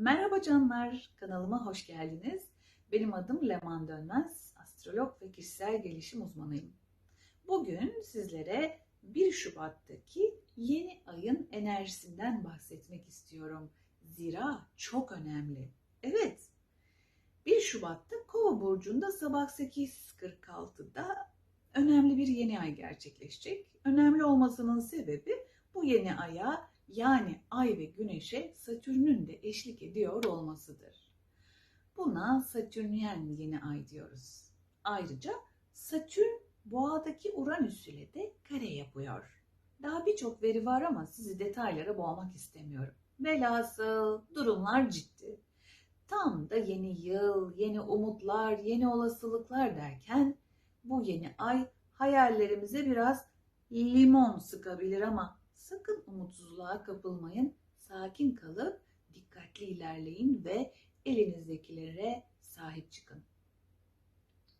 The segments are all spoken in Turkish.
Merhaba canlar, kanalıma hoş geldiniz. Benim adım Leman Dönmez, astrolog ve kişisel gelişim uzmanıyım. Bugün sizlere 1 Şubat'taki yeni ayın enerjisinden bahsetmek istiyorum. Zira çok önemli. Evet, 1 Şubat'ta Kova burcunda sabah 8.46'da önemli bir yeni ay gerçekleşecek. Önemli olmasının sebebi bu yeni aya yani ay ve güneşe Satürn'ün de eşlik ediyor olmasıdır. Buna Satürnyen yeni ay diyoruz. Ayrıca Satürn boğadaki Uranüs ile de kare yapıyor. Daha birçok veri var ama sizi detaylara boğmak istemiyorum. Velhasıl durumlar ciddi. Tam da yeni yıl, yeni umutlar, yeni olasılıklar derken bu yeni ay hayallerimize biraz limon sıkabilir ama sakın umutsuzluğa kapılmayın. Sakin kalıp dikkatli ilerleyin ve elinizdekilere sahip çıkın.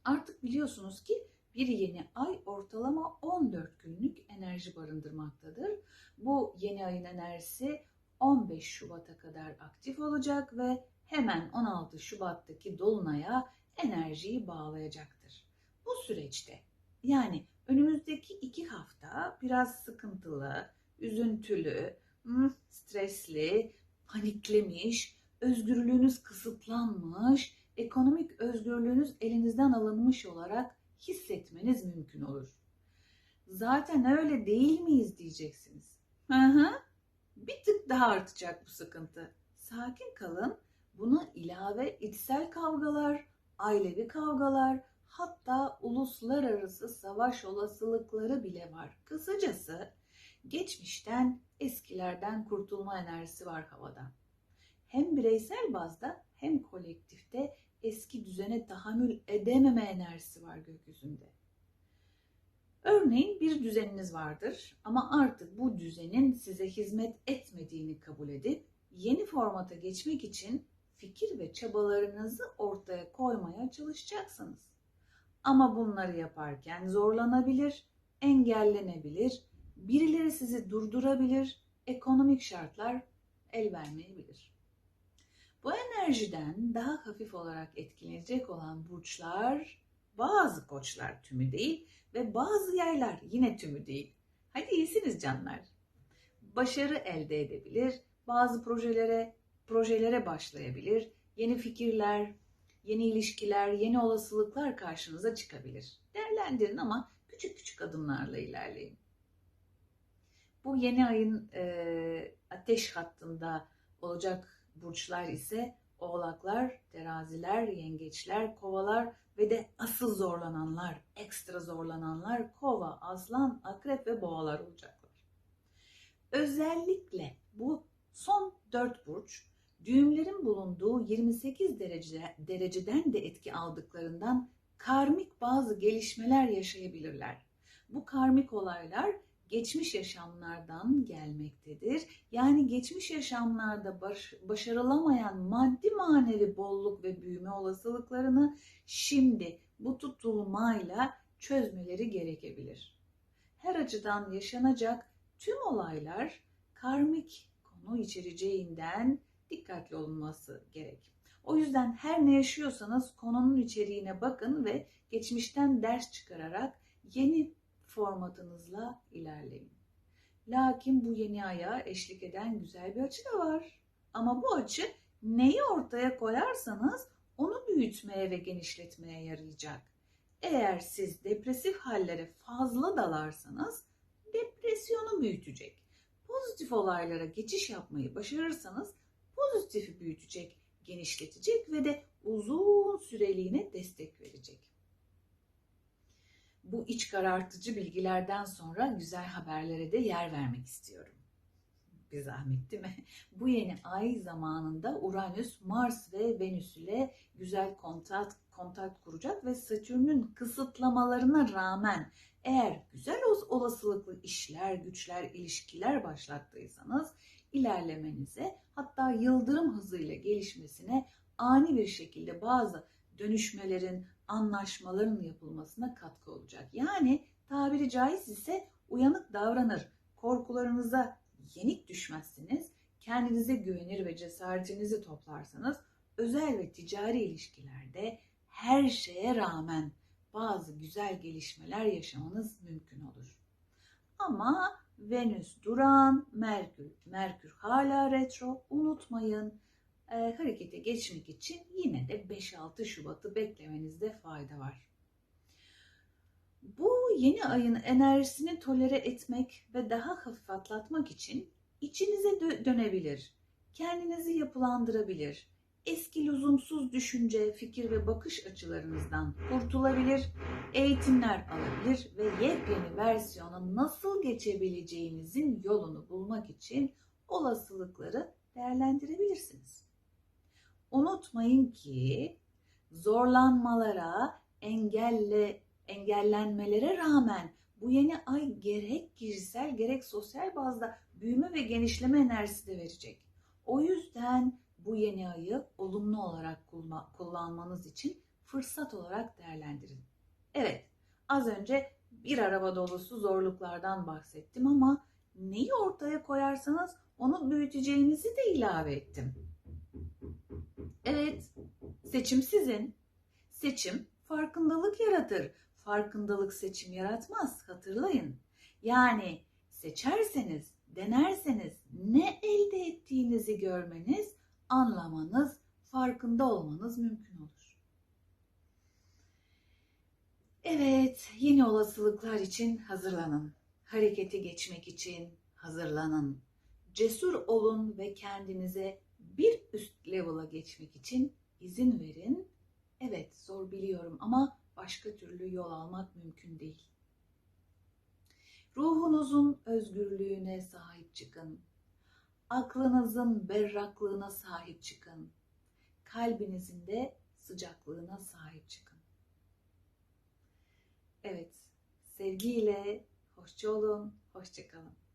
Artık biliyorsunuz ki bir yeni ay ortalama 14 günlük enerji barındırmaktadır. Bu yeni ayın enerjisi 15 Şubat'a kadar aktif olacak ve hemen 16 Şubat'taki dolunaya enerjiyi bağlayacaktır. Bu süreçte yani önümüzdeki iki hafta biraz sıkıntılı, üzüntülü, stresli, paniklemiş, özgürlüğünüz kısıtlanmış, ekonomik özgürlüğünüz elinizden alınmış olarak hissetmeniz mümkün olur. Zaten öyle değil miyiz diyeceksiniz. Hı hı. Bir tık daha artacak bu sıkıntı. Sakin kalın. Buna ilave içsel kavgalar, ailevi kavgalar, hatta uluslararası savaş olasılıkları bile var. Kısacası geçmişten, eskilerden kurtulma enerjisi var havada. Hem bireysel bazda hem kolektifte eski düzene tahammül edememe enerjisi var gökyüzünde. Örneğin bir düzeniniz vardır ama artık bu düzenin size hizmet etmediğini kabul edip yeni formata geçmek için fikir ve çabalarınızı ortaya koymaya çalışacaksınız. Ama bunları yaparken zorlanabilir, engellenebilir, birileri sizi durdurabilir, ekonomik şartlar el vermeyebilir. Bu enerjiden daha hafif olarak etkilenecek olan burçlar, bazı koçlar tümü değil ve bazı yaylar yine tümü değil. Hadi iyisiniz canlar. Başarı elde edebilir, bazı projelere projelere başlayabilir, yeni fikirler, yeni ilişkiler, yeni olasılıklar karşınıza çıkabilir. Değerlendirin ama küçük küçük adımlarla ilerleyin. Bu yeni ayın e, ateş hattında olacak burçlar ise oğlaklar, teraziler, yengeçler, kovalar ve de asıl zorlananlar, ekstra zorlananlar kova, aslan, akrep ve boğalar olacaklar. Özellikle bu son dört burç düğümlerin bulunduğu 28 derece, dereceden de etki aldıklarından karmik bazı gelişmeler yaşayabilirler. Bu karmik olaylar geçmiş yaşamlardan gelmektedir. Yani geçmiş yaşamlarda baş, başarılamayan maddi manevi bolluk ve büyüme olasılıklarını şimdi bu tutulmayla çözmeleri gerekebilir. Her açıdan yaşanacak tüm olaylar karmik konu içereceğinden dikkatli olunması gerek. O yüzden her ne yaşıyorsanız konunun içeriğine bakın ve geçmişten ders çıkararak yeni formatınızla ilerleyin. Lakin bu yeni aya eşlik eden güzel bir açı da var. Ama bu açı neyi ortaya koyarsanız onu büyütmeye ve genişletmeye yarayacak. Eğer siz depresif hallere fazla dalarsanız depresyonu büyütecek. Pozitif olaylara geçiş yapmayı başarırsanız pozitifi büyütecek, genişletecek ve de uzun süreliğine destek verecek. Bu iç karartıcı bilgilerden sonra güzel haberlere de yer vermek istiyorum. Bir zahmet değil mi? Bu yeni ay zamanında Uranüs, Mars ve Venüs ile güzel kontak, kontak kuracak ve Satürn'ün kısıtlamalarına rağmen eğer güzel olasılıklı işler, güçler, ilişkiler başlattıysanız ilerlemenize hatta yıldırım hızıyla gelişmesine ani bir şekilde bazı dönüşmelerin, anlaşmaların yapılmasına katkı olacak. Yani tabiri caiz ise uyanık davranır, korkularınıza yenik düşmezsiniz, kendinize güvenir ve cesaretinizi toplarsanız özel ve ticari ilişkilerde her şeye rağmen bazı güzel gelişmeler yaşamanız mümkün olur. Ama Venüs duran, Merkür, Merkür hala retro. Unutmayın e, harekete geçmek için yine de 5-6 Şubat'ı beklemenizde fayda var. Bu yeni ayın enerjisini tolere etmek ve daha hafif atlatmak için içinize dö- dönebilir, kendinizi yapılandırabilir, eski lüzumsuz düşünce, fikir ve bakış açılarınızdan kurtulabilir, eğitimler alabilir ve yepyeni versiyona nasıl geçebileceğinizin yolunu bulmak için olasılıkları Unutmayın ki zorlanmalara, engelle, engellenmelere rağmen bu yeni ay gerek kişisel gerek sosyal bazda büyüme ve genişleme enerjisi de verecek. O yüzden bu yeni ayı olumlu olarak kullanmanız için fırsat olarak değerlendirin. Evet, az önce bir araba dolusu zorluklardan bahsettim ama neyi ortaya koyarsanız onu büyüteceğinizi de ilave ettim. Evet, seçim sizin. Seçim farkındalık yaratır. Farkındalık seçim yaratmaz, hatırlayın. Yani seçerseniz, denerseniz ne elde ettiğinizi görmeniz, anlamanız, farkında olmanız mümkün olur. Evet, yeni olasılıklar için hazırlanın. Harekete geçmek için hazırlanın. Cesur olun ve kendinize bir üst level'a geçmek için izin verin. Evet, zor biliyorum ama başka türlü yol almak mümkün değil. Ruhunuzun özgürlüğüne sahip çıkın. Aklınızın berraklığına sahip çıkın. Kalbinizin de sıcaklığına sahip çıkın. Evet, sevgiyle hoşça olun, hoşça kalın.